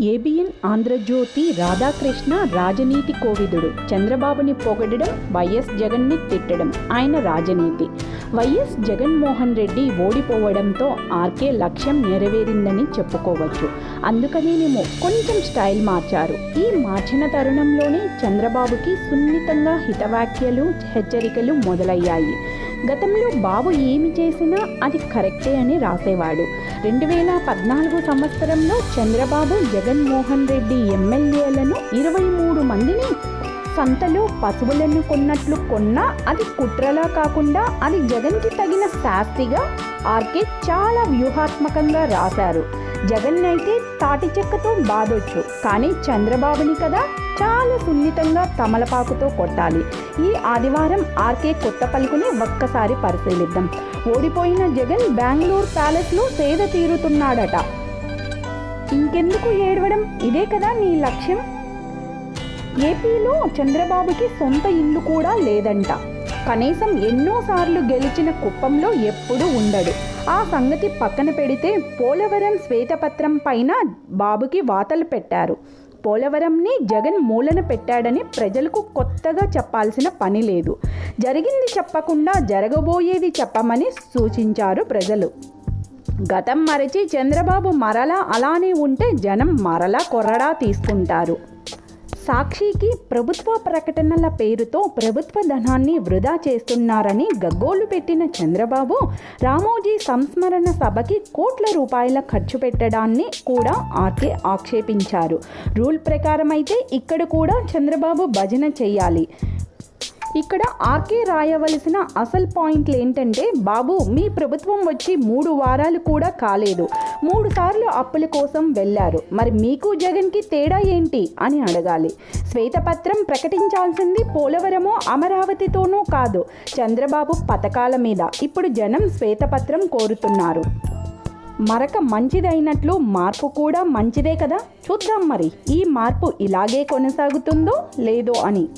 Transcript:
ABN Andhra Jyothi Radhakrishna రాజనీతి కోవిదుడు. చంద్రబాబుని పొగడడం YS జగన్ని తిట్టడం ఆయన రాజనీతి. వైఎస్ జగన్మోహన్ రెడ్డి ఓడిపోవడంతో ఆర్కే లక్ష్యం నెరవేరిందని చెప్పుకోవచ్చు. అందుకనేనేమో కొంచెం స్టైల్ మార్చారు. ఈ మార్చిన తరుణంలోనే చంద్రబాబుకి సున్నితంగా హితవాక్యాలు హెచ్చరికలు మొదలయ్యాయి. గతంలో బాబు ఏమి చేసినా అది కరెక్టే అని రాసేవాడు. రెండు వేల పద్నాలుగు సంవత్సరంలో చంద్రబాబు జగన్మోహన్ రెడ్డి ఎమ్మెల్యేలను ఇరవై మూడు మందిని సంతలో పశువులను కొన్నట్లు కొన్నా అది కుట్రలా కాకుండా అది జగన్కి తగిన శాస్తిగా ఆర్కే చాలా వ్యూహాత్మకంగా రాశారు. జగన్ అయితే తాటి చెక్కతో బాధొచ్చు కానీ చంద్రబాబుని కదా చాలా సున్నితంగా తమలపాకుతో కొట్టాలి. ఈ ఆదివారం ఆర్కే కొత్త పలుకుని ఒక్కసారి పరిశీలిద్దాం. ఓడిపోయిన జగన్ బెంగళూరు ప్యాలెస్లో సేద తీరుతున్నాడట. ఇంకెందుకు ఏడవడం? ఇదే కదా నీ లక్ష్యం? ఏపీలో చంద్రబాబుకి సొంత ఇల్లు కూడా లేదంట. కనీసం ఎన్నోసార్లు గెలిచిన కుప్పంలో ఎప్పుడూ ఉండడు. ఆ సంగతి పక్కన పెడితే పోలవరం శ్వేతపత్రం పైన బాబుకి వాతలు పెట్టారు. పోలవరంని జగన్ మూలన పెట్టాడని ప్రజలకు కొత్తగా చెప్పాల్సిన పని లేదు. జరిగింది చెప్పకుండా జరగబోయేది చెప్పమని సూచించారు ప్రజలు. గతం మరచి చంద్రబాబు మరలా అలానే ఉంటే జనం మరలా కొరడా తీసుకుంటారు. సాక్షికి ప్రభుత్వ ప్రకటనల పేరుతో ప్రభుత్వ ధనాన్ని వృధా చేస్తున్నారని గగ్గోలు పెట్టిన చంద్రబాబు రామోజీ సంస్మరణ సభకి కోట్ల రూపాయల ఖర్చు పెట్టడాన్ని కూడా ఆర్కే ఆక్షేపించారు. రూల్ ప్రకారం అయితే ఇక్కడ కూడా చంద్రబాబు భజన చేయాలి. ఇక్కడ ఆర్కే రాయవలసిన అసలు పాయింట్లు ఏంటంటే బాబు మీ ప్రభుత్వం వచ్చి మూడు వారాలు కూడా కాలేదు. మూడు సార్లు అప్పుల కోసం వెళ్ళారు. మరి మీకు జగన్కి తేడా ఏంటి? అని అడగాలి. శ్వేతపత్రం ప్రకటించాల్సింది పోలవరమో అమరావతితోనూ కాదు. చంద్రబాబు పథకాల మీద. ఇప్పుడు జనం శ్వేతపత్రం కోరుతున్నారు. మరక మంచిదైనట్లు మార్పు కూడా మంచిదే కదా? చూద్దాం మరి. ఈ మార్పు ఇలాగే కొనసాగుతుందో లేదో అని.